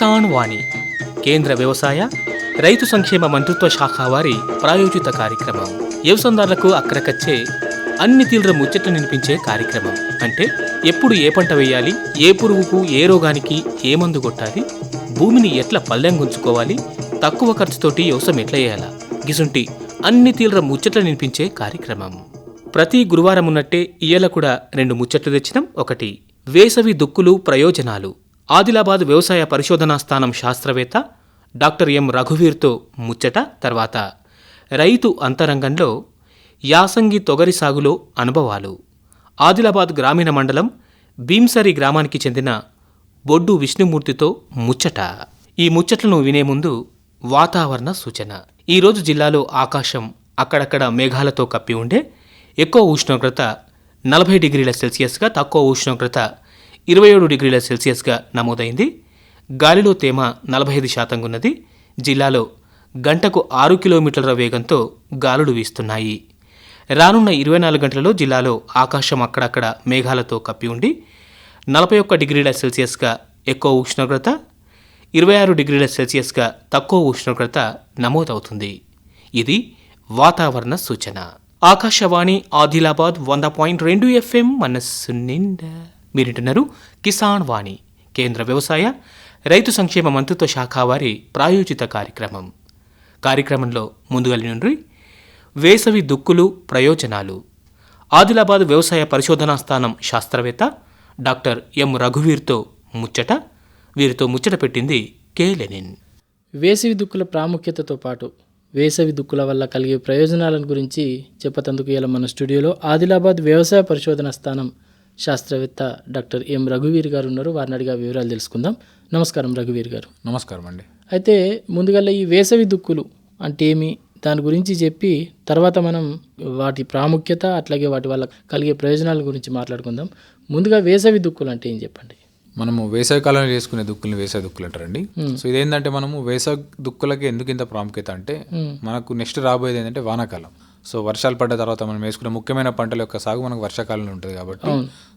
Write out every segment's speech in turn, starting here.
కిసాన్ వాణి కేంద్ర వ్యవసాయ రైతు సంక్షేమ మంత్రిత్వ శాఖ వారి ప్రాయోజిత కార్యక్రమం. వ్యవసాయదారులకు అక్కడకచ్చే అన్ని తీవ్ర ముచ్చట్లు నినిపించే కార్యక్రమం. అంటే ఎప్పుడు ఏ పంట వేయాలి ఏ పురుగుకు ఏ రోగానికి ఏ మందు కొట్టాలి భూమిని ఎట్లా పల్లెం గుంచుకోవాలి తక్కువ ఖర్చుతోటి వ్యవసాయం ఎట్లా చేయాలా? గిసుంటి అన్ని తీవ్ర ముచ్చట్లు నినిపించే కార్యక్రమం. ప్రతి గురువారం ఉన్నట్టే ఇయ్యాల కూడా రెండు ముచ్చట్లు తెచ్చినాం. ఒకటి వేసవి దుక్కులు ప్రయోజనాలు. ఆదిలాబాద్ వ్యవసాయ పరిశోధనా స్థానం శాస్త్రవేత్త డాక్టర్ ఎం రఘువీర్తో ముచ్చట తర్వాత. రైతు అంతరంగంలో యాసంగి తొగరి సాగులో అనుభవాలు. ఆదిలాబాద్ గ్రామీణ మండలం భీంసరి గ్రామానికి చెందిన బొడ్డు విష్ణుమూర్తితో ముచ్చట. ఈ ముచ్చట్లను వినే ముందు వాతావరణ సూచన. ఈరోజు జిల్లాలో ఆకాశం అక్కడక్కడ మేఘాలతో కప్పి ఉండే ఎక్కువ ఉష్ణోగ్రత నలభై డిగ్రీల సెల్సియస్గా తక్కువ ఉష్ణోగ్రత ఇరవై ఏడు డిగ్రీల సెల్సియస్గా నమోదైంది. గాలిలో తేమ నలభై ఐదు శాతం ఉన్నది. జిల్లాలో గంటకు ఆరు కిలోమీటర్ల వేగంతో గాలులు వీస్తున్నాయి. రానున్న ఇరవై నాలుగు గంటలలో జిల్లాలో ఆకాశం అక్కడక్కడ మేఘాలతో కప్పి ఉండి నలభై ఒక్క డిగ్రీల సెల్సియస్గా ఎక్కువ ఉష్ణోగ్రత ఇరవై ఆరు డిగ్రీల సెల్సియస్గా తక్కువ ఉష్ణోగ్రత నమోదవుతుంది. ఇది వాతావరణ సూచన. ఆకాశవాణి ఆదిలాబాద్ వంద పాయింట్ రెండు ఎఫ్ఎం మనస్సు నిండా. మీరింటున్నారు కిసాన్ వాణి కేంద్ర వ్యవసాయ రైతు సంక్షేమ మంత్రిత్వ శాఖ వారి ప్రాయోజిత కార్యక్రమం. కార్యక్రమంలో ముందుగా నుండి వేసవి దుక్కులు ప్రయోజనాలు. ఆదిలాబాద్ వ్యవసాయ పరిశోధనా స్థానం శాస్త్రవేత్త డాక్టర్ ఎం రఘువీర్తో ముచ్చట వీరితో ముచ్చట పెట్టింది కే లెనిన్. వేసవి దుక్కుల ప్రాముఖ్యతతో పాటు వేసవి దుక్కుల వల్ల కలిగే ప్రయోజనాలను గురించి చెప్పతందుకు ఇలా మన స్టూడియోలో ఆదిలాబాద్ వ్యవసాయ పరిశోధన స్థానం శాస్త్రవేత్త డాక్టర్ ఎం రఘువీర్ గారు ఉన్నారు. వారిని అడిగా వివరాలు తెలుసుకుందాం. నమస్కారం రఘువీర్ గారు. నమస్కారం అండి. అయితే ముందుగా ఈ వేసవి దుక్కులు అంటే ఏమి? దాని గురించి చెప్పి తర్వాత మనం వాటి ప్రాముఖ్యత అట్లాగే వాటి వల్ల కలిగే ప్రయోజనాల గురించి మాట్లాడుకుందాం. ముందుగా వేసవి దుక్కులు అంటే ఏం చెప్పండి? మనము వేసవి కాలంలో చేసుకునే దుక్కుల్ని వేసవి దుక్కులు అంటారండి. సో ఇదేంటంటే మనము వేసవి దుక్కులకి ఎందుకు ఇంత ప్రాముఖ్యత అంటే మనకు నెక్స్ట్ రాబోయేది ఏంటంటే వానాకాలం. సో వర్షాలు పడ్డ తర్వాత మనం వేసుకునే ముఖ్యమైన పంటల యొక్క సాగు మనకు వర్షాకాలంలో ఉంటుంది కాబట్టి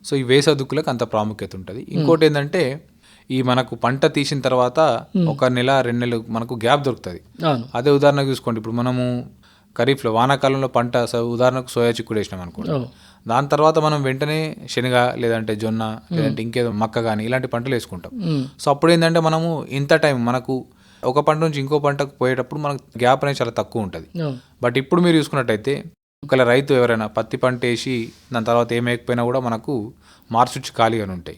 సో ఈ వేసవి దుక్కులకు అంత ప్రాముఖ్యత ఉంటుంది. ఇంకోటి ఏంటంటే ఈ మనకు పంట తీసిన తర్వాత ఒక నెల రెండు నెలలు మనకు గ్యాప్ దొరుకుతుంది. అదే ఉదాహరణకు చూసుకోండి. ఇప్పుడు మనము ఖరీఫ్లో వానాకాలంలో పంట ఉదాహరణకు సోయా చిక్కుడు వేసినాం అనుకోండి. దాని తర్వాత మనం వెంటనే శనగ లేదంటే జొన్న లేదంటే ఇంకేదో మక్క కానీ ఇలాంటి పంటలు వేసుకుంటాం. సో అప్పుడు ఏంటంటే మనము ఇంత టైం మనకు ఒక పంట నుంచి ఇంకో పంటకు పోయేటప్పుడు మనకు గ్యాప్ అనేది చాలా తక్కువ ఉంటుంది. బట్ ఇప్పుడు మీరు చూసుకున్నట్టయితే ఒకవేళ రైతు ఎవరైనా పత్తి పంట వేసి దాని తర్వాత ఏం వేయకపోయినా కూడా మనకు మార్చి వచ్చి ఖాళీగానే ఉంటాయి.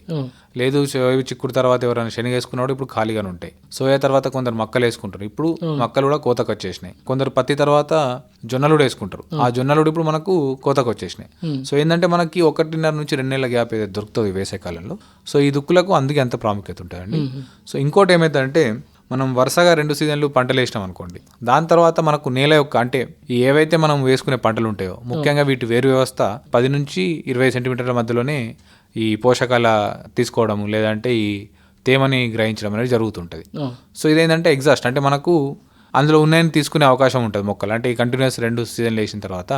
లేదు చిక్కుడు తర్వాత ఎవరైనా శనగ వేసుకున్నాడు ఇప్పుడు ఖాళీగానే ఉంటాయి. సోయా తర్వాత కొందరు మక్కలు వేసుకుంటారు. ఇప్పుడు మక్కలు కూడా కోతకు వచ్చేసినాయి. కొందరు పత్తి తర్వాత జొన్నలు కూడా వేసుకుంటారు. ఆ. జొన్నలు కూడా ఇప్పుడు మనకు కోతకు వచ్చేసినాయి. సో ఏంటంటే మనకి ఒకటిన్నర నుంచి రెండు నెలల గ్యాప్ ఏదైతే దొరుకుతుంది వేసే కాలంలో సో ఈ దుక్కులకు అందుకే ఎంత ప్రాముఖ్యత ఉంటుందండి. సో ఇంకోటి ఏమైతుందంటే మనం వరుసగా రెండు సీజన్లు పంటలు వేసినాం అనుకోండి. దాని తర్వాత మనకు నేల యొక్క అంటే ఏవైతే మనం వేసుకునే పంటలు ఉంటాయో ముఖ్యంగా వీటి వేరు వ్యవస్థ పది నుంచి ఇరవై సెంటీమీటర్ల మధ్యలోనే ఈ పోషకాల తీసుకోవడం లేదంటే ఈ తేమని గ్రహించడం అనేది జరుగుతుంటుంది. సో ఇదేంటంటే ఎగ్జాస్ట్. అంటే మనకు అందులో ఉన్నాయని తీసుకునే అవకాశం ఉంటుంది మొక్కలు. అంటే ఈ కంటిన్యూస్ రెండు సీజన్లు వేసిన తర్వాత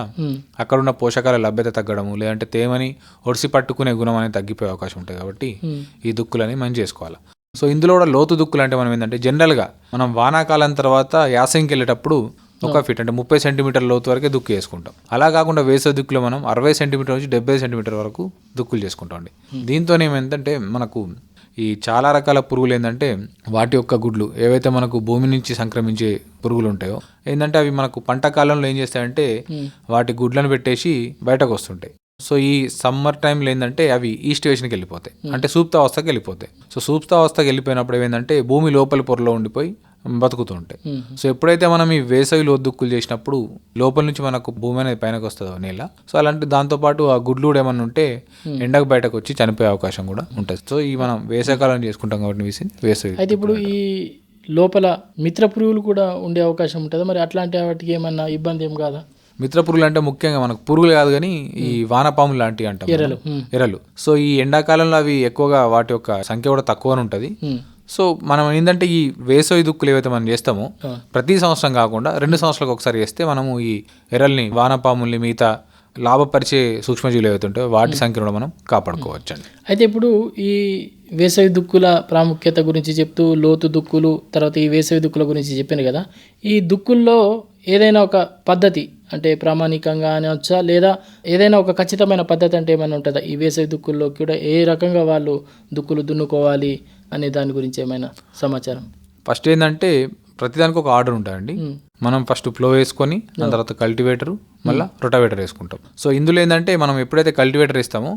అక్కడ ఉన్న పోషకాల లభ్యత తగ్గడము లేదంటే తేమని ఒడిసి పట్టుకునే గుణం అనేది తగ్గిపోయే అవకాశం ఉంటుంది కాబట్టి ఈ దుక్కులని మనం చేసుకోవాలి. సో ఇందులో కూడా లోతు దుక్కులు అంటే మనం ఏంటంటే జనరల్గా మనం వానాకాలం తర్వాత యాసంగికి వెళ్ళేటప్పుడు ఒక ఫీట్ అంటే ముప్పై సెంటీమీటర్ లోతు వరకే దుక్కు చేసుకుంటాం. అలా కాకుండా వేసే దుక్కులో మనం అరవై సెంటీమీటర్ నుంచి డెబ్బై సెంటీమీటర్ వరకు దుక్కులు చేసుకుంటాం అండి. దీంతో ఏమైందంటే మనకు ఈ చాలా రకాల పురుగులు ఏంటంటే వాటి యొక్క గుడ్లు ఏవైతే మనకు భూమి నుంచి సంక్రమించే పురుగులు ఉంటాయో ఏంటంటే అవి మనకు పంట కాలంలో ఏం చేస్తాయంటే వాటి గుడ్లను పెట్టేసి బయటకు వస్తుంటాయి. సో ఈ సమ్మర్ టైంలో ఏంటంటే అవి ఈ స్టేషన్కి వెళ్ళిపోతాయి. అంటే సూప్తావస్థకి వెళ్ళిపోతాయి. సో సూప్తావస్థకి వెళ్ళిపోయినప్పుడు ఏంటంటే భూమి లోపలి పొరలో ఉండిపోయి బతుకుతూ ఉంటాయి. సో ఎప్పుడైతే మనం ఈ వేసవి లోదుక్కులు చేసినప్పుడు లోపల నుంచి మనకు భూమి అనేది పైనకి వస్తుందో నేల సో అలాంటి దాంతోపాటు ఆ గుడ్లు ఏమన్నా ఉంటే ఎండకు బయటకు వచ్చి చనిపోయే అవకాశం కూడా ఉంటుంది. సో ఈ మనం వేసవికాలం చేసుకుంటాం కాబట్టి వేసి వేసవి అయితే ఇప్పుడు ఈ లోపల మిత్ర పురుగులు కూడా ఉండే అవకాశం ఉంటుందా? మరి అట్లాంటి వాటికి ఏమన్నా ఇబ్బంది ఏం కాదా? మిత్ర పురుగులు అంటే ముఖ్యంగా మనకు పురుగులు కాదు కానీ ఈ వానపాములు లాంటివి అంటాం ఎర్రలు. మనం. ఎర్రలు సో ఈ ఎండాకాలంలో అవి ఎక్కువగా వాటి యొక్క సంఖ్య కూడా తక్కువనే ఉంటుంది. సో మనం ఏంటంటే ఈ వేసవి దుక్కులు ఏవైతే మనం చేస్తామో. ప్రతి సంవత్సరం కాకుండా రెండు సంవత్సరాలకు ఒకసారి చేస్తే మనము ఈ ఎర్రల్ని వానపాముల్ని మిగతా లాభపరిచే సూక్ష్మజీవులు ఏవైతే వాటి సంఖ్యను మనం కాపాడుకోవచ్చు అండి అయితే ఇప్పుడు ఈ వేసవి దుక్కుల ప్రాముఖ్యత గురించి చెప్తూ లోతు దుక్కులు తర్వాత ఈ వేసవి దుక్కుల గురించి చెప్పాను కదా ఈ దుక్కుల్లో ఏదైనా ఒక పద్ధతి అంటే ప్రామాణికంగా అనవచ్చా లేదా ఏదైనా ఒక ఖచ్చితమైన పద్ధతి అంటే ఏమైనా ఉంటుందా? ఈ వేసవి దుక్కుల్లో కూడా ఏ రకంగా వాళ్ళు దుక్కులు దున్నుకోవాలి అనే దాని గురించి ఏమైనా సమాచారం? ఫస్ట్ ఏంటంటే ప్రతిదానికి ఒక ఆర్డర్ ఉంటుందండి మనం ఫస్ట్ ప్లో వేసుకొని దాని తర్వాత కల్టివేటర్ మళ్ళీ రొటావేటర్ వేసుకుంటాం. సో ఇందులో ఏంటంటే మనం ఎప్పుడైతే కల్టివేటర్ వేస్తామో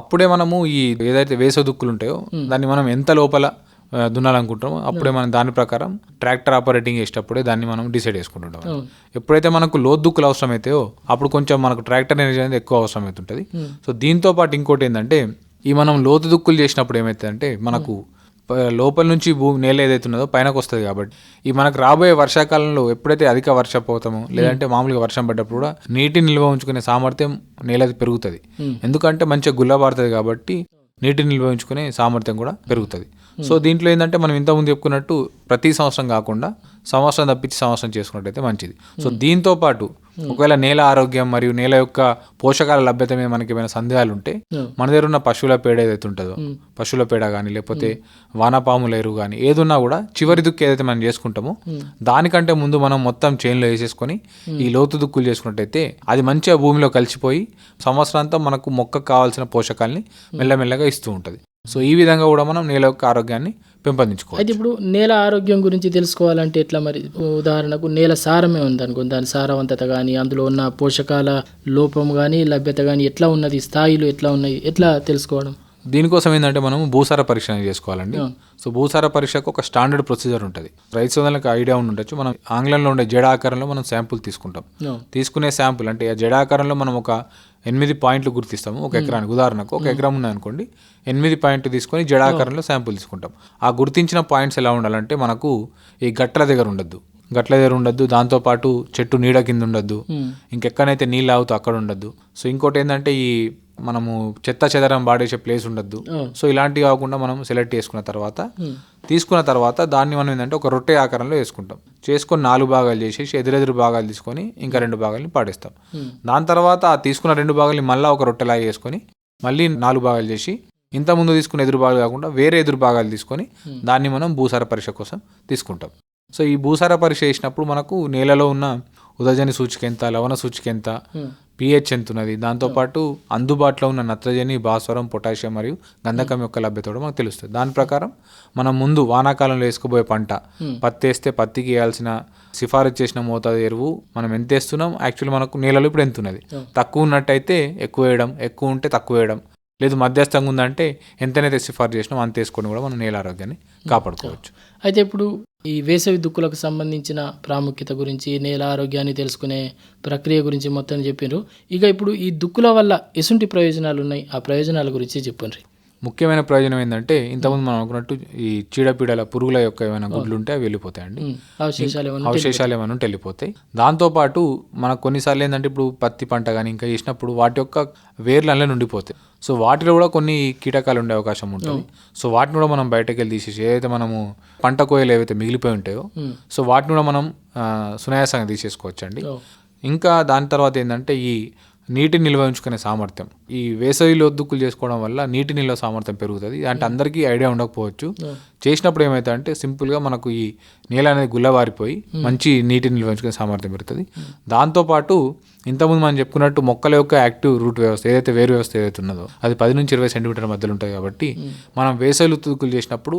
అప్పుడే మనము ఈ ఏదైతే వేసవ దుక్కులు ఉంటాయో దాన్ని మనం ఎంత లోపల దున్నాలనుకుంటామో అప్పుడే మనం దాని ప్రకారం ట్రాక్టర్ ఆపరేటింగ్ చేసేటప్పుడే దాన్ని మనం డిసైడ్ చేసుకుంటుంటాం ఎప్పుడైతే మనకు లోతు దుక్కులు అవసరం అవుతాయో అప్పుడు కొంచెం మనకు ట్రాక్టర్ ఎనర్జీ అనేది ఎక్కువ అవసరం అవుతుంటుంది. సో దీంతో పాటు ఇంకోటి ఏంటంటే ఈ మనం లోతు దుక్కులు చేసినప్పుడు ఏమవుతుందంటే మనకు లోపల నుంచి భూమి నేల ఏదైతే ఉన్నదో పైనకు వస్తుంది కాబట్టి. ఈ మనకు రాబోయే వర్షాకాలంలో ఎప్పుడైతే అధిక వర్షపోతామో లేదంటే మామూలుగా వర్షం పడ్డప్పుడు కూడా నీటి నిల్వ ఉంచుకునే సామర్థ్యం నేలది పెరుగుతుంది. ఎందుకంటే మంచిగా గుల్లబారుతుంది కాబట్టి నీటిని నిల్వ ఉంచుకునే సామర్థ్యం కూడా పెరుగుతుంది. సో దీంట్లో ఏంటంటే మనం ఇంతకుముందు చెప్పుకున్నట్టు ప్రతి సంవత్సరం కాకుండా సంవత్సరం తప్పించి సంవత్సరం చేసుకున్నట్టయితే మంచిది. సో దీంతో పాటు ఒకవేళ నేల ఆరోగ్యం మరియు నేల యొక్క పోషకాల లభ్యత మీద మనకి ఏమైనా సందేహాలు ఉంటే మన దగ్గర ఉన్న పశువుల పేడ ఏదైతే ఉంటుందో పశువుల పేడ కానీ లేకపోతే వానపాముల ఎరువు కానీ ఏదున్నా కూడా చివరి దుక్కు ఏదైతే మనం చేసుకుంటామో దానికంటే ముందు మనం మొత్తం చైన్లో వేసేసుకొని ఈ లోతు దుక్కులు చేసుకున్నట్టయితే అది మంచిగా భూమిలో కలిసిపోయి సంవత్సరాంతా మనకు మొక్కకు కావాల్సిన పోషకాల్ని మెల్లమెల్లగా ఇస్తూ ఉంటుంది. సో ఈ విధంగా కూడా మనం నేల యొక్క ఆరోగ్యాన్ని పెంపొందించుకోవాలి అయితే ఇప్పుడు నేల ఆరోగ్యం గురించి తెలుసుకోవాలంటే ఎట్లా మరి? ఉదాహరణకు నేల సారమే ఉంది అనుకో దాని సారవంతత కానీ అందులో ఉన్న పోషకాల లోపం కానీ లభ్యత కానీ ఎట్లా ఉన్నది? స్థాయిలు ఎట్లా ఉన్నాయి? ఎట్లా తెలుసుకోవడం? దీనికోసం ఏంటంటే మనం భూసార పరీక్ష చేసుకోవాలండి. సో భూసార పరీక్షకు ఒక స్టాండర్డ్ ప్రొసీజర్ ఉంటుంది. రైతు సోదరులకు ఐడియా ఉండి ఉండొచ్చు. మనం ఆంగ్లంలో ఉండే జడ ఆకారంలో మనం శాంపుల్ తీసుకుంటాం. తీసుకునే శాంపుల్ అంటే ఆ జడ ఆకారంలో మనం ఒక ఎనిమిది పాయింట్లు గుర్తిస్తాము. ఒక ఎకరానికి. ఉదాహరణకు ఒక ఎకరం ఉందనుకోండి ఎనిమిది పాయింట్లు తీసుకొని జడ ఆకారంలో శాంపుల్ తీసుకుంటాం. ఆ గుర్తించిన పాయింట్స్ ఎలా ఉండాలంటే మనకు ఈ గట్ల దగ్గర ఉండద్దు. గట్ల దగ్గర ఉండద్దు దాంతోపాటు చెట్టు నీడ కింద ఉండద్దు. ఇంకెక్కడైతే నీళ్ళు ఆగుతూ అక్కడ ఉండద్దు. సో ఇంకోటి ఏంటంటే ఈ మనము చెత్త చెదరం పాడేసే ప్లేస్ ఉండద్దు. సో ఇలాంటివి కాకుండా మనం సెలెక్ట్ చేసుకున్న తర్వాత తీసుకున్న తర్వాత దాన్ని మనం ఏంటంటే ఒక రొట్టె ఆకారంలో వేసుకుంటాం. చేసుకొని నాలుగు భాగాలు చేసేసి ఎదురెదురు భాగాలు తీసుకొని ఇంకా రెండు భాగాలని పాడేస్తాం. దాని తర్వాత ఆ తీసుకున్న రెండు భాగాలని మళ్ళీ ఒక రొట్టెలాగా వేసుకొని మళ్ళీ నాలుగు భాగాలు చేసి ఇంత ముందు తీసుకున్న ఎదురు భాగాలు కాకుండా వేరే ఎదురు భాగాలు తీసుకొని దాన్ని మనం భూసార పరీక్ష కోసం తీసుకుంటాం. సో ఈ భూసార పరీక్ష చేసినప్పుడు మనకు నేలలో ఉన్న ఉదజని సూచిక ఎంత లవణ సూచిక ఎంత పిహెచ్ ఎంత ఉన్నది దాంతోపాటు అందుబాటులో ఉన్న నత్రజని భాస్వరం పొటాషియం మరియు గంధకం యొక్క లభ్యత కూడా మనకు తెలుస్తుంది. దాని ప్రకారం మనం ముందు వానాకాలంలో వేసుకోబోయే పంట. పత్తి వేస్తే పత్తికి వేయాల్సిన సిఫారసు చేసిన మోతాదు ఎరువు మనం ఎంత వేస్తున్నాం? యాక్చువల్లీ మనకు నేలలో ఇప్పుడు ఎంత ఉన్నది తక్కువ ఉన్నట్టయితే ఎక్కువ వేయడం ఎక్కువ ఉంటే తక్కువ వేయడం. లేదు మధ్యస్థంగా ఉందంటే ఎంతనైతే సిఫార్సు చేసినామో అంత వేసుకొని కూడా మనం నేల ఆరోగ్యాన్ని కాపాడుకోవచ్చు. అయితే ఇప్పుడు ఈ వేసవి దుక్కులకు సంబంధించిన ప్రాముఖ్యత గురించి నేల ఆరోగ్యాన్ని తెలుసుకునే ప్రక్రియ గురించి మొత్తం చెప్పారు ఇక ఇప్పుడు ఈ దుక్కుల వల్ల ఎసుంటి ప్రయోజనాలు ఉన్నాయి ఆ ప్రయోజనాల గురించి చెప్పండి. ముఖ్యమైన ప్రయోజనం ఏంటంటే ఇంతకుముందు మనం అనుకున్నట్టు ఈ చీడపీడల పురుగుల యొక్క ఏమైనా గుడ్లు ఉంటే అవి వెళ్ళిపోతాయండి. అవశేషాలు ఏమైనా ఉంటే వెళ్ళిపోతాయి. దాంతోపాటు మనకు కొన్నిసార్లు ఏంటంటే ఇప్పుడు పత్తి పంట కానీ ఇంకా వేసినప్పుడు వాటి యొక్క వేర్లు అన్నీ ఉండిపోతాయి సో వాటిలో కూడా కొన్ని కీటకాలు ఉండే అవకాశం ఉంటుంది. సో వాటిని కూడా మనం బయటకు వెళ్ళి తీసేసి ఏదైతే మనము పంట కోయలు ఏవైతే మిగిలిపోయి ఉంటాయో సో వాటిని కూడా మనం సునాయాసంగా తీసేసుకోవచ్చు అండి ఓ. ఇంకా దాని తర్వాత ఏంటంటే ఈ నీటిని నిల్వ ఉంచుకునే సామర్థ్యం. ఈ వేసవిలో దుక్కులు చేసుకోవడం వల్ల నీటి నిల్వ సామర్థ్యం పెరుగుతుంది. అంటే అందరికీ ఐడియా ఉండకపోవచ్చు. చేసినప్పుడు ఏమైతే అంటే సింపుల్గా మనకు ఈ నేల అనేది గుల్లబారిపోయి మంచి నీటిని నిల్వ ఉంచుకునే సామర్థ్యం పెరుగుతుంది. దాంతోపాటు ఇంతకుముందు మనం చెప్పుకున్నట్టు మొక్కల యొక్క యాక్టివ్ రూట్ వ్యవస్థ ఏదైతే వేరు వ్యవస్థ ఏదైతే ఉన్నదో అది పది నుంచి ఇరవై సెంటీమీటర్ మధ్యలో ఉంటుంది కాబట్టి మనం వేసవిలో దుక్కులు చేసినప్పుడు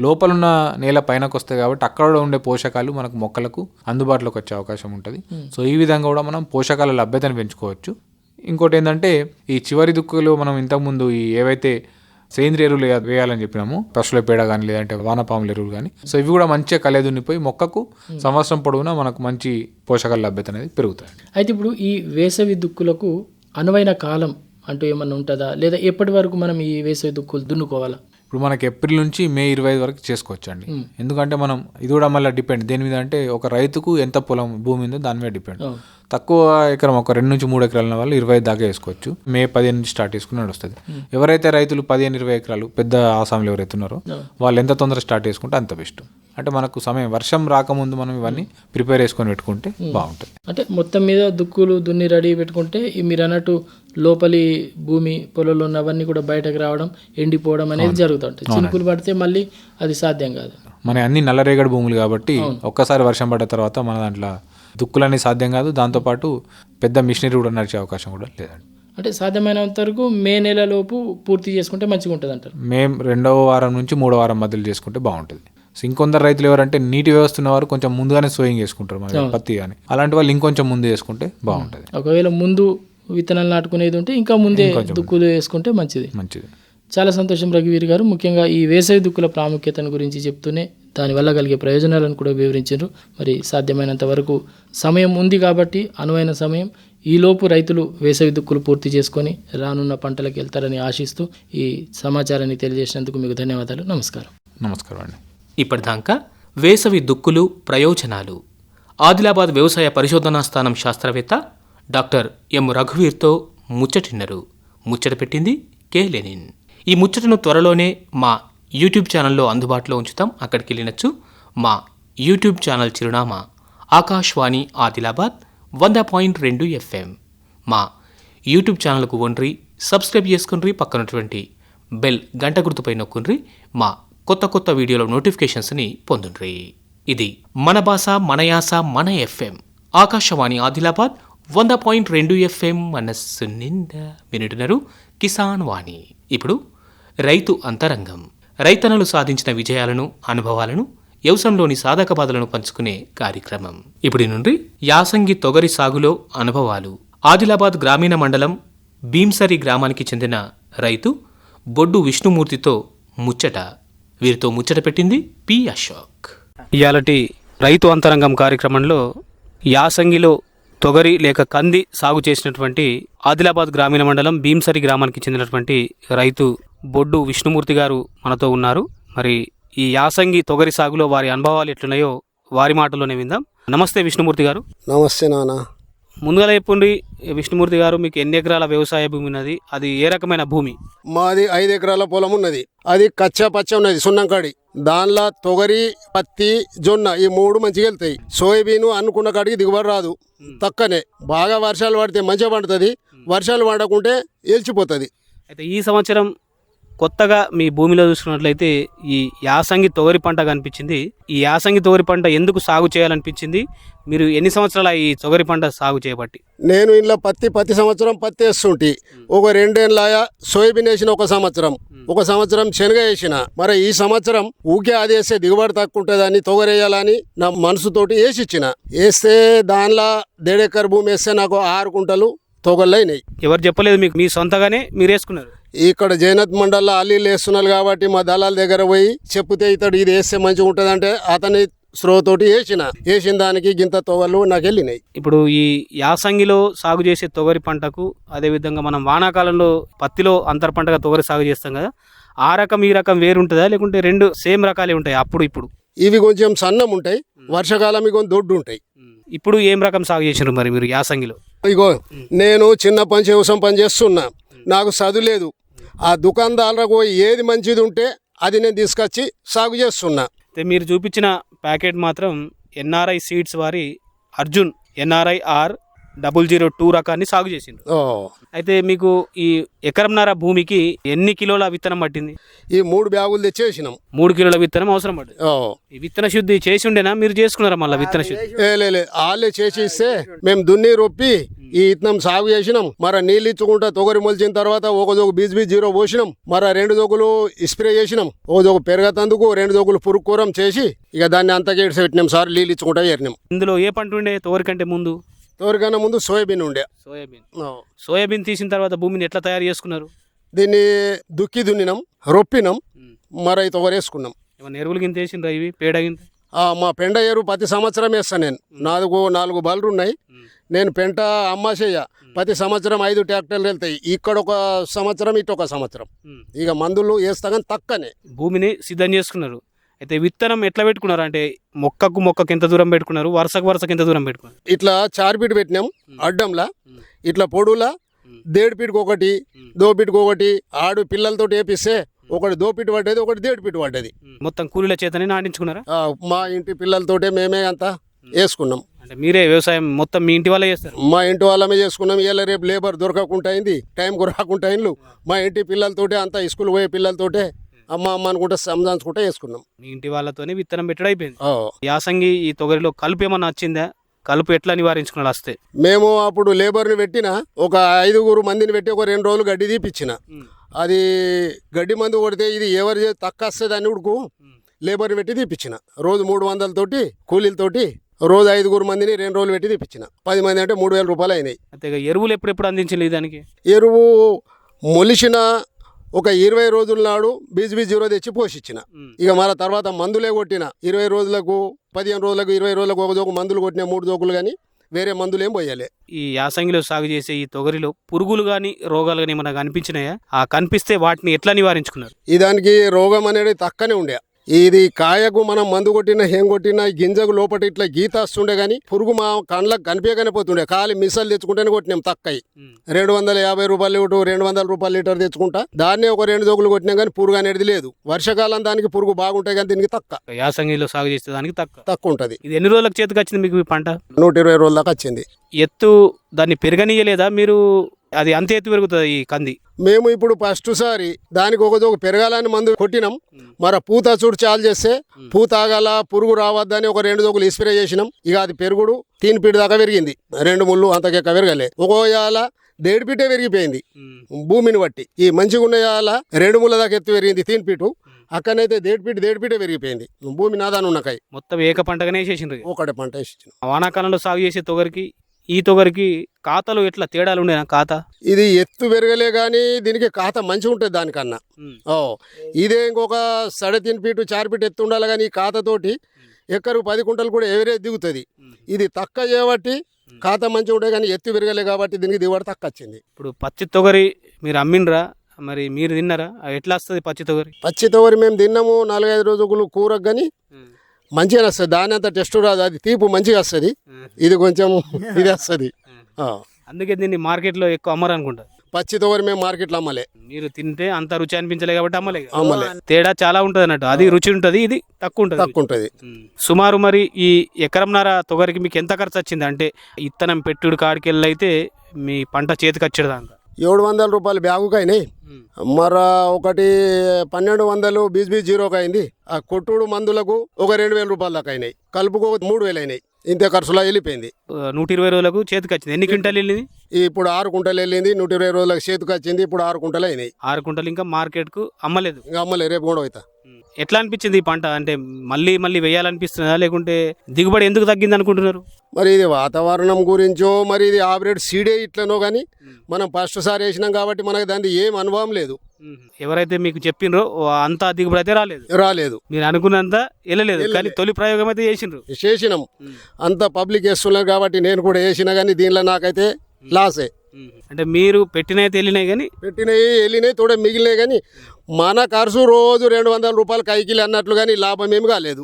లోపల ఉన్న నేల పైనకు వస్తాయి కాబట్టి అక్కడ ఉండే పోషకాలు మనకు మొక్కలకు అందుబాటులోకి వచ్చే అవకాశం ఉంటుంది. సో ఈ విధంగా కూడా మనం పోషకాల లభ్యతను పెంచుకోవచ్చు. ఇంకోటి ఏంటంటే ఈ చివరి దుక్కులు మనం ఇంతకుముందు ఈ ఏవైతే సేంద్రియ ఎరువులు వేయ- వేయాలని చెప్పినాము పశువుల పేడ కానీ లేదంటే వానపాముల ఎరువులు కానీ సో ఇవి కూడా మంచిగా కలెదునిపోయి మొక్కకు సంవత్సరం పొడవునా మనకు మంచి పోషకాల లభ్యత అనేది పెరుగుతాయి. అయితే ఇప్పుడు ఈ వేసవి దుక్కులకు అనువైన కాలం అంటూ ఏమన్నా ఉంటుందా? లేదా ఎప్పటి వరకు మనం ఈ వేసవి దుక్కులు దున్నుకోవాలా? ఇప్పుడు మనకి ఏప్రిల్ నుంచి మే ఇరవై ఐదు వరకు చేసుకోవచ్చు అండి ఎందుకంటే మనం ఇది కూడా మళ్ళీ డిపెండ్ దేని మీద అంటే ఒక రైతుకు ఎంత పొలం భూమి ఉందో దాని మీద డిపెండ్. తక్కువ ఎకరం ఒక రెండు నుంచి మూడు ఎకరాల వాళ్ళు ఇరవై దాకా వేసుకోవచ్చు. మే పదిహేను నుంచి స్టార్ట్ చేసుకుని నడుస్తుంది. ఎవరైతే రైతులు పదిహేను ఇరవై ఎకరాలు పెద్ద ఆసాంలో ఎవరైతే ఉన్నారో వాళ్ళు ఎంత తొందర స్టార్ట్ చేసుకుంటే అంత బెస్ట్. అంటే మనకు సమయం వర్షం రాకముందు మనం ఇవన్నీ ప్రిపేర్ చేసుకొని పెట్టుకుంటే బాగుంటుంది. అంటే మొత్తం మీద దుక్కులు దున్ని రెడీ పెట్టుకుంటే ఈ మీరు అన్నట్టు లోపలి భూమి పొలంలో ఉన్నవన్నీ కూడా బయటకు రావడం ఎండిపోవడం అనేది జరుగుతుంటుంది. చినుకులు పడితే మళ్ళీ అది సాధ్యం కాదు. మన అన్ని నల్లరేగడి భూములు కాబట్టి ఒక్కసారి వర్షం పడ్డ తర్వాత మన దాంట్లో దుక్కులన్నీ సాధ్యం కాదు. దాంతోపాటు పెద్ద మిషనరీ కూడా నడిచే అవకాశం కూడా లేదండి. అంటే సాధ్యమైనంత వరకు మే నెలలోపు పూర్తి చేసుకుంటే మంచిగా ఉంటుంది అంటారు మేము రెండవ వారం నుంచి మూడో వారం మధ్యలో చేసుకుంటే బాగుంటుంది. సో ఇంకొందరు రైతులు ఎవరంటే నీటి వ్యవస్థ ఉన్న వారు కొంచెం ముందుగానే సోయింగ్ చేసుకుంటారు మన పత్తి కానీ అలాంటి వాళ్ళు ఇంకొంచెం ముందు చేసుకుంటే బాగుంటుంది. ఒకవేళ ముందు విత్తనాలు నాటుకునేది ఉంటే ఇంకా ముందే. దుక్కులు వేసుకుంటే మంచిది. మంచిది. చాలా సంతోషం రఘువీర్ గారు. ముఖ్యంగా ఈ వేసవి దుక్కుల ప్రాముఖ్యతను గురించి చెప్తూనే దానివల్ల కలిగే ప్రయోజనాలను కూడా వివరించారు. మరి సాధ్యమైనంత వరకు సమయం ఉంది కాబట్టి అనువైన సమయం ఈలోపు రైతులు వేసవి దుక్కులు పూర్తి చేసుకొని రానున్న పంటలకు వెళ్తారని ఆశిస్తూ ఈ సమాచారాన్ని తెలియజేసినందుకు మీకు ధన్యవాదాలు. నమస్కారం. నమస్కారం అండి. ఇప్పటిదాకా వేసవి దుక్కులు ప్రయోజనాలు. ఆదిలాబాద్ వ్యవసాయ పరిశోధనా స్థానం శాస్త్రవేత్త డాక్టర్ ఎం రఘువీర్తో ముచ్చటిన్నరు. ముచ్చట పెట్టింది కే లెనిన్. ఈ ముచ్చటను త్వరలోనే మా యూట్యూబ్ ఛానల్లో అందుబాటులో ఉంచుతాం. అక్కడికి వెళ్ళినచ్చు. మా యూట్యూబ్ ఛానల్ చిరునామా ఆకాశవాణి ఆదిలాబాద్ వంద పాయింట్ రెండు ఎఫ్ఎం. మా యూట్యూబ్ ఛానల్కు ఒండ్రి సబ్స్క్రైబ్ చేసుకుని పక్కనటువంటి బెల్ గంట గుర్తుపై నొక్కుండ్రి. మా కొత్త కొత్త వీడియోల నోటిఫికేషన్స్ని పొందుండ్రి. ఇది మన భాష మన యాస మన ఎఫ్ఎం. ఆకాశవాణి ఆదిలాబాద్ వంద పాయింట్ రెండు ఎఫ్ఎం. మనస్సు నిండా వింటున్నారు కిసాన్ వాణి. ఇప్పుడు రైతు అంతరంగం. రైతన్నలు సాధించిన విజయాలను అనుభవాలను వ్యవసాయంలోని సాధక బాధలను పంచుకునే కార్యక్రమం. ఇప్పటి నుండి యాసంగి తొగరి సాగులో అనుభవాలు. ఆదిలాబాద్ గ్రామీణ మండలం భీంసరి గ్రామానికి చెందిన రైతు బొడ్డు విష్ణుమూర్తితో ముచ్చట. వీరితో ముచ్చట పెట్టింది పి అశోక్. ఇయాలటి రైతు అంతరంగం కార్యక్రమంలో యాసంగిలో తొగరి లేక కంది సాగు చేసినటువంటి ఆదిలాబాద్ గ్రామీణ మండలం భీంసరి గ్రామానికి చెందినటువంటి రైతు బొడ్డు విష్ణుమూర్తి గారు మనతో ఉన్నారు. మరి ఈ యాసంగి తొగరి సాగులో వారి అనుభవాలు ఎట్లున్నాయో వారి మాటలోనే విందాం. నమస్తే విష్ణుమూర్తి గారు. నమస్తే నాన్న ముందుగా చెప్పండి విష్ణుమూర్తి గారు మీకు ఎన్ని ఎకరాల వ్యవసాయ భూమి ఉన్నది? అది ఏ రకమైన భూమి? మాది ఐదు ఎకరాల పొలం ఉన్నది. అది కచ్చా పచ్చ ఉన్నది సున్నంకాడి. దానిలో తొగరి పత్తి జొన్న ఈ మూడు మంచిగా వెళ్తాయి. సోయాబీన్ అనుకున్న కాడికి దిగుబడి రాదు. తక్కనే. బాగా వర్షాలు పడితే మంచిగా పండుతుంది. వర్షాలు పడకుంటే ఏల్చిపోతుంది. అయితే ఈ సంవత్సరం కొత్తగా మీ భూమిలో చూసుకున్నట్లయితే ఈ యాసంగి తోగరి పంట కనిపించింది. ఈ యాసంగి తోగరి పంట ఎందుకు సాగు చేయాలనిపించింది? మీరు ఎన్ని సంవత్సరాల ఈ తొగరి పంట సాగు చేయబట్టి? నేను ఇంట్లో పత్తి పత్తి సంవత్సరం పత్తి వేస్తుంటి. ఒక రెండేళ్ళ సోయాబీన్ వేసిన ఒక సంవత్సరం. ఒక సంవత్సరం శనగ వేసిన. మరి ఈ సంవత్సరం ఊకే అది వేస్తే దిగుబడి తక్కువ ఉంటుందని తొగరేయాలని నా మనసుతోటి వేసి ఇచ్చిన వేస్తే దానిలో దేడెక్కర్ భూమి వేస్తే నాకు ఆరు కుంటలు తొగలైనాయి ఎవరు చెప్పలేదు మీకు? మీ సొంతగానే మీరు వేసుకున్నారు? ఇక్కడ జైనత్ మండల్లో అల్లీలు వేస్తున్నారు కాబట్టి మా దళాల దగ్గర పోయి చెప్తే ఇతడు ఇది వేస్తే మంచిగా ఉంటుందంటే అతని స్రోతోటి వేసిన. వేసిన దానికి గింత తొగలు నాకు వెళ్ళినాయి. ఇప్పుడు ఈ యాసంగిలో సాగు చేసే తొగరి పంటకు అదేవిధంగా మనం వానాకాలంలో పత్తిలో అంతర పంటగా తొగరి సాగు చేస్తాం కదా ఆ రకం ఈ రకం వేరు ఉంటుందా లేకుంటే రెండు సేమ్ రకాలే ఉంటాయి అప్పుడు ఇప్పుడు? ఇవి కొంచెం సన్నం ఉంటాయి వర్షాకాలం కొంచెం దొడ్డు ఉంటాయి. ఇప్పుడు ఏం రకం సాగు చేసినారు మరి మీరు యాసంగిలో? ఇగో నేను చిన్న పని వ్యవసాయం పని చేస్తున్నా. నాకు చదువు లేదు ఆ దుకాణదారులకు ఏది మంచిది ఉంటే అది నేను తీసుకొచ్చి సాగు చేస్తున్నా. అయితే మీరు చూపించిన ప్యాకెట్ మాత్రం ఎన్ఆర్ఐ సీడ్స్ వారి Arjun NRI R double zero two రకాన్ని సాగు ఓ. అయితే మీకు ఈ ఎకరంన్నర భూమికి ఎన్ని కిలోల విత్తనం పట్టింది? ఈ మూడు బ్యాగులు తెచ్చేసినాం. మూడు కిలోల విత్తనం అవసరం పడ్డది. ఓ. ఈ విత్తన శుద్ధి చేసి ఉండేనా మీరు చేసుకున్నారా మళ్ళీ విత్తన శుద్ధి? ఏ లే లే, వాళ్ళే చేసి ఇస్తే మేము దున్ని రొప్పి ఈ ఇత్తనం సాగు చేసినాం. మరి నీళ్ళు ఇచ్చుకుంటా తొగరి మొలిచిన తర్వాత ఒక జోగు బీజ్ బీజ్ జీరో పోసినాం. మరి రెండు జోగులు స్ప్రే చేసినాం. ఒక జోగు పెరగతందుకు రెండు జోగులు పురుగు కూరం చేసి ఇక దాన్ని అంతా కేడిసి పెట్టినాం సార్ నీళ్ళు ఇచ్చుకుంటా చేరినాం ఇందులో ఏ పంట ఉండే? తోరి కంటే ముందు? తోరికన్నా ముందు సోయాబీన్ ఉండే. సోయాబీన్. సోయాబీన్ తీసిన తర్వాత భూమిని ఎట్లా తయారు చేసుకున్నారు? దీన్ని దుక్కి దున్నినాం రొప్పినాం మరి అయితే వేసుకున్నాం. ఏమన్నా ఎరువులు గింత వేసిండ్రా ఇవి? పేడ గింత? మా పెండ ఎరువు ప్రతి సంవత్సరం వేస్తాను నేను. నాలుగు నాలుగు బళ్ళు ఉన్నాయి. నేను పెంట అమ్మాసేయ ప్రతి సంవత్సరం ఐదు ట్రాక్టర్లు వెళ్తాయి. ఇక్కడ ఒక సంవత్సరం ఇటు ఒక సంవత్సరం. ఇక మందులు వేస్తా కానీ తక్కనే భూమిని సిద్ధం చేసుకున్నారు. అయితే విత్తనం ఎట్లా పెట్టుకున్నారు? అంటే మొక్కకు మొక్కకు ఎంత దూరం పెట్టుకున్నారు? వరుసకు వరుసకు ఎంత దూరం పెట్టుకున్నారు? ఇట్లా చార్పీట్ పెట్టినాం అడ్డంలా. ఇట్లా పొడులా దేడిపీటికి ఒకటి దోపిటికి ఒకటి ఆడు పిల్లలతో వేపిస్తే ఒకటి దోపిటి పడ్డది ఒకటి దేడిపీటి పడ్డది. మొత్తం కూలీల చేతనే నాటించుకున్నారా? మా ఇంటి పిల్లలతోటే మేమే అంతా వేసుకున్నాం. అంటే మీరే వ్యవసాయం మొత్తం మీ ఇంటి వాళ్ళే చేస్తారు? మా ఇంటి వాళ్ళమే చేసుకున్నాం. ఇలా రేపు లేబర్ దొరకకుండా అయింది టైంకు రాకుండా మా ఇంటి పిల్లలతోటే అంతా స్కూల్ పోయే పిల్లలతోటే అమ్మ అమ్మ అనుకుంటే సంజాంచుకుంటే వేసుకున్నాం. మీ ఇంటి వాళ్ళతోనే విత్తనం పెట్టడం అయిపోయింది. ఓ. యాసంగి ఈ తొగరిలో కలుపు ఏమన్నా వచ్చిందా? కలుపు ఎట్లా నివారించుకున్నాడు వస్తే మేము అప్పుడు లేబర్ని పెట్టిన ఒక ఐదుగురు మందిని పెట్టి ఒక రెండు రోజులు గడ్డి తీపిచ్చిన. అది గడ్డి మందు కొడితే ఇది ఎవరు తక్కువ వస్తుంది అని ఉడుకు లేబర్ని పెట్టి తీపిచ్చిన. రోజు మూడు వందలతోటి కూలీలతోటి రోజు ఐదుగురు మందిని రెండు రోజులు పెట్టి తీపిచ్చిన. పది మంది అంటే మూడు వేల రూపాయలు అయినాయి. ఇక ఎరువులు ఎప్పుడెప్పుడు అందించలేదు దానికి? ఎరువు మొలిచిన ఒక ఇరవై రోజుల నాడు బీజ్ బీజ్ జీరో తెచ్చి పోషించిన. ఇక మన తర్వాత మందులే కొట్టిన. ఇరవై రోజులకు పదిహేను రోజులకు ఇరవై రోజులకు ఒక జోకు మందులు కొట్టిన మూడు జోకులు కానీ వేరే మందులు ఏం పోయాలి. ఈ యాసంగిలో సాగు చేసే ఈ తొగరిలో పురుగులు కానీ రోగాలు కానీ ఏమైనా కనిపించినాయా? ఆ కనిపిస్తే వాటిని ఎట్లా నివారించుకున్నారు? ఈ దానికి రోగం అనేది తక్కనే ఉండే. ఇది కాయకు మనం మందు కొట్టినా ఏం కొట్టినా గింజకు లోపల ఇట్లా గీత వస్తుండే కానీ పురుగు మా కండ్లకు కనిపించగానే పోతుండే ఖాళీ మిసాలు తెచ్చుకుంటేనే కొట్టినాం తక్కయి. రెండు వందల యాభై రూపాయలు లీటర్ రెండు వందల రూపాయలు లీటర్ తెచ్చుకుంటా. దాన్నే ఒక రెండు జోకులు కొట్టినాం కానీ పురుగు అనేది లేదు. వర్షాకాలం దానికి పురుగు బాగుంటాయి కానీ దీనికి తక్క. యాసంగిలో సాగు చేసే దానికి తక్కువ తక్కువ ఉంటుంది ఇది ఎన్ని రోజులకు చేతికి వచ్చింది మీకు ఈ పంట? నూట ఇరవై రోజుల దాకా వచ్చింది. ఎత్తు దాన్ని పెరగనీయలేదా? మీరు అది అంతే ఎత్తు పెరుగుతుంది ఈ కంది. మేము ఇప్పుడు ఫస్ట్ సారి దానికి ఒక జోకు పెరగాలని మందు కొట్టినాం. మరి పూత చూడు చాలు చేస్తే పూత ఆగాల పురుగు రావద్దని ఒక రెండు జోకులు స్ప్రే చేసినాం. ఇక అది పెరుగుడు తీన్ పీట దాకా పెరిగింది. రెండు ముళ్ళు అంతకెక్క పెరగలే. ఒక్కో యాల దేడు పీటే పెరిగిపోయింది. భూమిని బట్టి. ఈ మంచిగా ఉన్న యాల రెండు ముళ్ళ దాకా ఎత్తు పెరిగింది తీన్ పీటు. అక్కడనైతే దేడు పీట దేడు పీటే పెరిగిపోయింది. భూమి నాదాన్ని ఉన్నకాయ మొత్తం ఏక పంటగానే వేసేసిండ్రు ఒకటే పంట వేసిచ్చిన వానాకాలంలో సాగు చేసే తొగరికి ఈ తొగరికి ఖాతాలో ఎట్లా తేడాలు ఉండేనా ఖాతా? ఇది ఎత్తు పెరగలే కానీ దీనికి ఖాతా మంచిగా ఉంటుంది దానికన్నా. ఓ ఇదే ఇంకొక సడే తిని ఫీటు చారు ఫీటు ఎత్తు ఉండాలి కానీ ఈ ఖాతాతోటి ఎక్కరు పది కుంటలు కూడా ఎవరేజ్ దిగుతుంది. ఇది తక్కువ చేయబట్టి ఖాతా మంచిగా ఉంటాయి కానీ ఎత్తు పెరగలే కాబట్టి దీనికి దిగుబడి తక్కువ వచ్చింది. ఇప్పుడు పచ్చి తొగరి మీరు అమ్మిండ్రా? మరి మీరు తిన్నారా? ఎట్లా వస్తుంది పచ్చి తొగరి? పచ్చి తోవరి మేము తిన్నాము నాలుగైదు రోజులు కూరకు కానీ మంచిగా వస్తుంది దాని అంత టెస్ట్ రాదు అది తీపు మంచిగా వస్తుంది. ఇది కొంచెం ఇది వస్తుంది. అందుకే దీన్ని మార్కెట్లో ఎక్కువ అమ్మరు అనుకుంటా పచ్చి తోవరి మేము మార్కెట్లో అమ్మలే. మీరు తింటే అంత రుచి అనిపించలే కాబట్టి అమ్మలే. అమ్మలే. తేడా చాలా ఉంటుంది అన్నట్టు. అది రుచి ఉంటుంది ఇది తక్కువ ఉంటుంది తక్కువ ఉంటుంది. సుమారు మరి ఈ ఎకరంన్నర తొగరికి మీకు ఎంత ఖర్చు వచ్చింది? అంటే ఇత్తనం పెట్టుడు కాడికి వెళ్ళి అయితే మీ పంట చేతికి వచ్చేదాకా ఏడు వందల రూపాయలు బ్యాగుకి అయినాయి మర ఒకటి పన్నెండు వందలు బీజ్ బీజ్ జీరోకి అయింది ఆ కొట్టుడు మందులకు ఒక రెండు వేల రూపాయల దాకా అయినాయి. కలుపుకు మూడు వేలు అయినాయి. ఇంతే ఖర్చులా వెళ్ళిపోయింది. నూట ఇరవై రోజులకు చేతికి వచ్చింది. ఎన్ని క్వింటాలు వెళ్ళింది? ఇప్పుడు ఆరు కుంటలు వెళ్ళింది. నూట ఇరవై రోజులకు చేతికి వచ్చింది. ఇప్పుడు ఆరు కుంటలు అయినాయి. ఆరు కుంటలు ఇంకా మార్కెట్కు అమ్మలేదు. ఇంకా అమ్మలే రేపు కూడా అవుతా ఎట్లా అనిపించింది ఈ పంట? అంటే మళ్ళీ మళ్ళీ వేయాలనిపిస్తుందా? లేకుంటే దిగుబడి ఎందుకు తగ్గింది అనుకుంటున్నారు మరి ఇది వాతావరణం గురించో మరి ఇది ఆపరేట్ సీడే ఇట్లనో కానీ మనం ఫస్ట్ సారి వేసినాం కాబట్టి మనకు దాని ఏం అనుభవం లేదు. ఎవరైతే మీకు చెప్పినరో అంత దిగుబడి అయితే రాలేదు. రాలేదు. మీరు అనుకున్నంత వెళ్ళలేదు. కానీ తొలి ప్రయోగం అయితే చేసిండ్రు. చేసినాం. అంత పబ్లిక్ వేస్తున్నారు కాబట్టి నేను కూడా వేసినా కానీ దీనిలో నాకైతే లాసే. అంటే మీరు పెట్టినైతే వెళ్ళినాయి కానీ పెట్టినవి వెళ్ళినాయి తోడే మిగిలినాయి కానీ మన ఖర్చు రోజు రెండు వందల రూపాయలు కైకిలి అన్నట్లు కానీ లాభం ఏమి కాలేదు.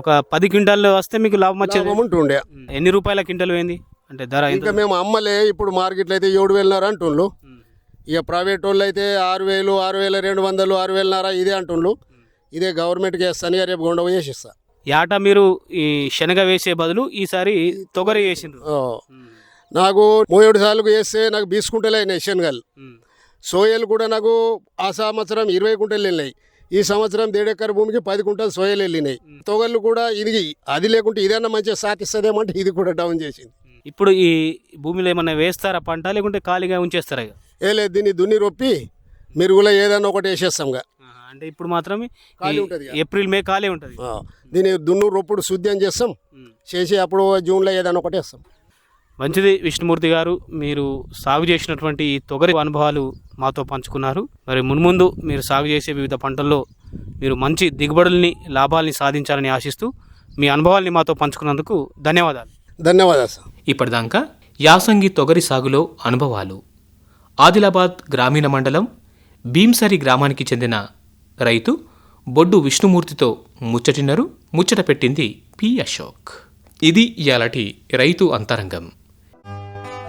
ఒక పది క్వింటాల్లో వస్తే మీకు లాభం వచ్చేది? ఉంటుండే. ఎన్ని రూపాయల క్వింటల్ పోయింది? అంటే ధర ఇంకా మేము అమ్మలే ఇప్పుడు మార్కెట్లో అయితే ఏడు వేలన్నర అంటుండ్రు ఇక ప్రైవేట్ వాళ్ళు అయితే ఆరు వేలు ఆరు వేల రెండు వందలు ఆరు వేలన్నర ఇదే అంటుండ్రు ఇదే గవర్నమెంట్కి వేస్తాను రేపు గుండవ చేసిస్తా. యాట మీరు ఈ శనగ వేసే బదులు ఈసారి తొగరి వేసిండ్రు. నాకు మూడు సార్లు వేస్తే నాకు బీస్ కుంటలు అయినాయి శనగలు సోయలు కూడా నాకు ఆ సంవత్సరం ఇరవై కుంటలు వెళ్ళినాయి. ఈ సంవత్సరం దేడెక్కర భూమికి పది కుంటలు సోయలు వెళ్ళినాయి. తొగళ్ళు కూడా ఇది అది లేకుంటే ఇదన్నా మంచిగా సాధిస్తుందేమంటే ఇది కూడా డౌన్ చేసింది. ఇప్పుడు ఈ భూమిలో ఏమన్నా వేస్తారా పంట? లేకుంటే ఖాళీగా ఉంచేస్తారా? ఏ లేదు దీన్ని దున్ని రొప్పి మెరుగులో ఏదన్నా ఒకటి వేసేస్తాంగా ఆహా, అంటే ఇప్పుడు మాత్రమే ఖాళీ ఉంటది. ఏప్రిల్ మే ఖాళీ ఉంటుంది. దీన్ని దున్ను రొప్పుడు శుద్ధి అని చేస్తాం చేసి అప్పుడు జూన్లో ఏదైనా ఒకటి వేస్తాం. మంచిది విష్ణుమూర్తి గారు. మీరు సాగు చేసినటువంటి ఈ తొగరి అనుభవాలు మాతో పంచుకున్నారు. మరి మున్ముందు మీరు సాగు చేసే వివిధ పంటల్లో మీరు మంచి దిగుబడుల్ని లాభాల్ని సాధించాలని ఆశిస్తూ మీ అనుభవాల్ని మాతో పంచుకున్నందుకు ధన్యవాదాలు. ధన్యవాదాలు సార్. ఇప్పటిదాకా యాసంగి తొగరి సాగులో అనుభవాలు. ఆదిలాబాద్ గ్రామీణ మండలం భీంసరి గ్రామానికి చెందిన రైతు బొడ్డు విష్ణుమూర్తితో ముచ్చటిన్నరు ముచ్చట పెట్టింది పి అశోక్. ఇది ఇయాలటి రైతు అంతరంగం.